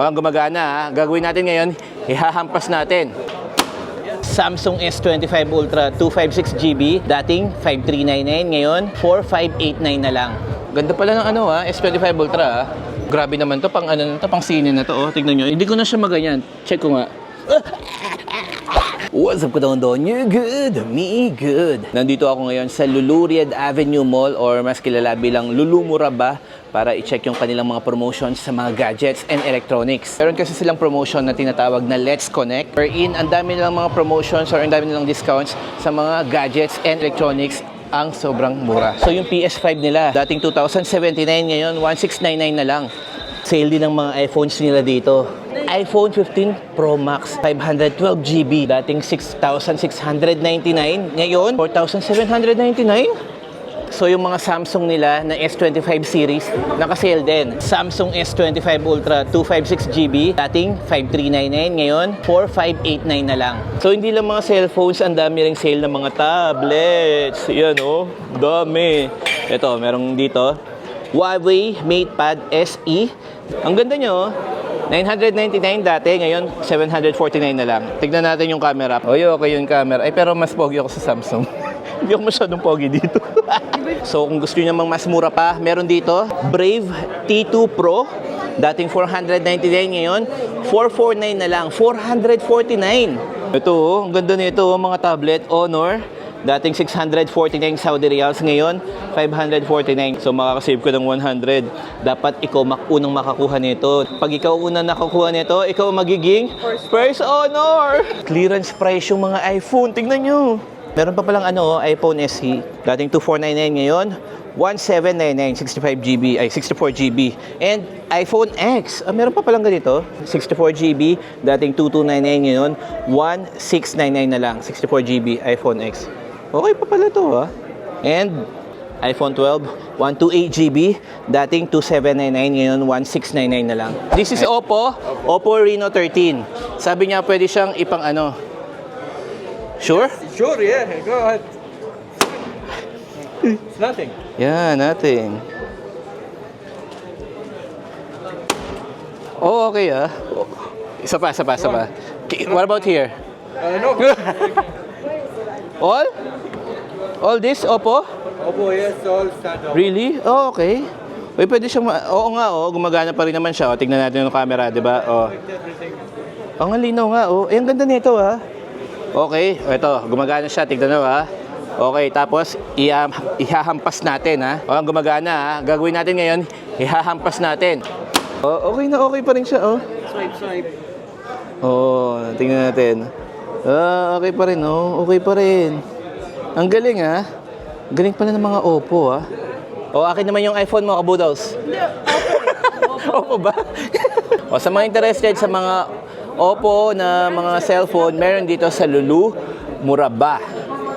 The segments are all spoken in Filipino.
Walang gumagana ha. Gagawin natin ngayon, ihahampas natin. Samsung S25 Ultra 256GB, dating 5399, ngayon 4589 na lang. Ganda pala ng ano ha, S25 Ultra ha. Grabe naman to, pang ano na to, pang sine na to oh. Tignan nyo, hindi ko na siya maganyan. Check ko nga. What's up, Kadondon? You good? Me good. Nandito ako ngayon sa Luluriad Avenue Mall or mas kilala bilang Lulumuraba para i-check yung kanilang mga promotions sa mga gadgets and electronics. Meron kasi silang promotion na tinatawag na Let's Connect wherein ang dami nilang mga promotions or ang dami nilang discounts sa mga gadgets and electronics ang sobrang mura. So yung PS5 nila, dating 2,079 ngayon 1,699 na lang. Sale din ng mga iPhones nila dito. iPhone 15 Pro Max 512GB dating 6,699 ngayon 4,799 So yung mga Samsung nila na S25 series naka-sale din. Samsung S25 Ultra 256GB dating 5399 ngayon 4589 na lang. So hindi lang mga cellphones, ang dami ring sale ng mga tablets. Yan oh, dami. Ito, merong dito Huawei MatePad SE. Ang ganda nyo, 999 dati, ngayon 749 na lang. Tignan natin yung camera. Oy, okay yung camera. Ay, pero mas pogi ako sa Samsung. Hindi ako masyadong pogi dito. so, kung gusto nyo namang mas mura pa, meron dito, Brave T2 Pro. Dating 499 ngayon, 449 na lang. 449. Ito, oh, ang ganda nito, oh, mga tablet. Honor. Dating 649 Saudi Riyals, ngayon 549. So makakasave ko ng 100. Dapat ikaw mak unang makakuha nito. Pag ikaw unang nakakuha nito, ikaw magiging first honor. Clearance price yung mga iPhone. Tingnan nyo. Meron pa palang ano, iPhone SE. Dating 2499 ngayon, 1799, 65GB, ay 64GB. And iPhone X, ah, meron pa palang ganito, 64GB, dating 2299 ngayon, 1699 na lang, 64GB iPhone X. Okay pa pala to ha. And iPhone 12, 128GB, dating 2799 ngayon 1699 na lang. This is Oppo, Oppo Reno 13. Sabi niya pwede siyang ipang ano. Sure? Sure, yeah, go ahead. It's nothing. Yeah, natin. Oh, okay ah. Isa pa, isa pa, isa pa. What about here? Uh, no. All? All this, Oppo? Oppo, yes, all standard. Really? Oh, okay. Uy, pwede siyang, ma- oo nga, oh, gumagana pa rin naman siya. Oh, tignan natin yung camera, di ba? Oh. Oh, ang linaw nga, oh. Eh, ang ganda nito, ha. Okay, oh, ito, gumagana siya, tignan mo, ha. Okay, tapos iham, ihahampas natin, ha. Oh, ang gumagana, ha. Gagawin natin ngayon, ihahampas natin. Oh, okay na okay pa rin siya, oh. Swipe, swipe. Oh, tingnan natin. Ah, okay pa rin, oh. Okay pa rin. Ang galing, ha. Galing pala ng mga Oppo, ha. O, akin naman yung iPhone mo, Kabudaws. Oppo ba? o, sa mga interested sa mga Oppo na mga cellphone, meron dito sa Lulu, Muraba.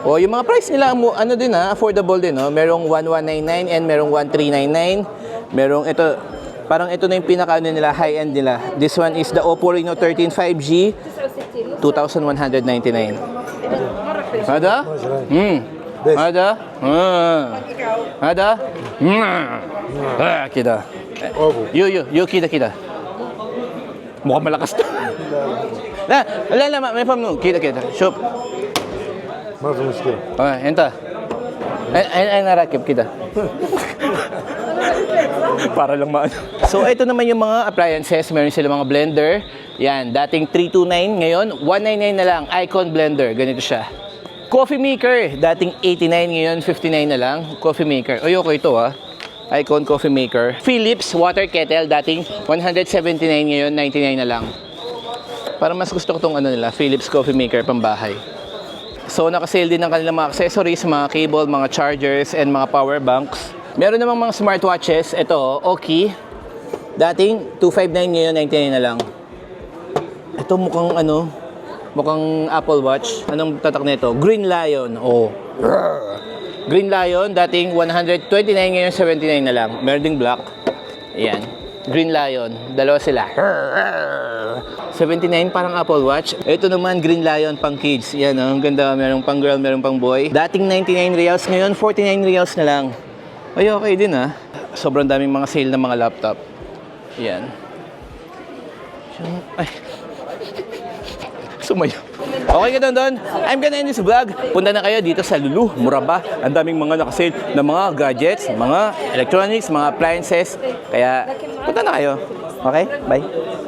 O, yung mga price nila, ano din ha, affordable din, no? Merong 1199 and merong 1399. Merong ito, parang ito na yung pinaka ano nila, high-end nila. This one is the Oppo Reno 13 5G, 2,199. Ada? Hmm. Ada? Hmm. Ada? Hmm. Ah, kita. Yo, yo, yo, kita, kita. Mukhang malakas to. Na, wala lang, may pam Kita, kita. Shop. ما في مشكلة Ah, enta. Ay, ay, ay, narakip kita. Para lang maano. So, ito naman yung mga appliances. Meron sila mga blender. Yan, dating 329, ngayon 199 na lang. Icon blender, ganito siya. Coffee maker, dating 89, ngayon 59 na lang. Coffee maker. Oy, okay ito ah. Icon coffee maker. Philips water kettle, dating 179, ngayon 99 na lang. Para mas gusto ko tong ano nila, Philips coffee maker pambahay. So nakasale din ng kanilang mga accessories, mga cable, mga chargers, and mga power banks. Meron namang mga smartwatches. Ito, Oki. Dating 259 ngayon 99 na lang. Ito mukhang ano, mukhang Apple Watch. Anong tatak nito? Green Lion. Oh. Green Lion, dating 129 ngayon 79 na lang. Meron ding black. Ayan. Green Lion. Dalawa sila. 79 parang Apple Watch. Ito naman Green Lion pang kids. Yan oh, ang ganda. Merong pang girl, merong pang boy. Dating 99 reals, ngayon 49 reals na lang. Ay okay din ah. Sobrang daming mga sale ng mga laptop. Yan. Ay. Sumayo. Okay ka doon? I'm gonna end this vlog. Punta na kayo dito sa Lulu, Muraba. Ang daming mga nakasale na mga gadgets, mga electronics, mga appliances. Kaya punta na kayo. Okay? Bye.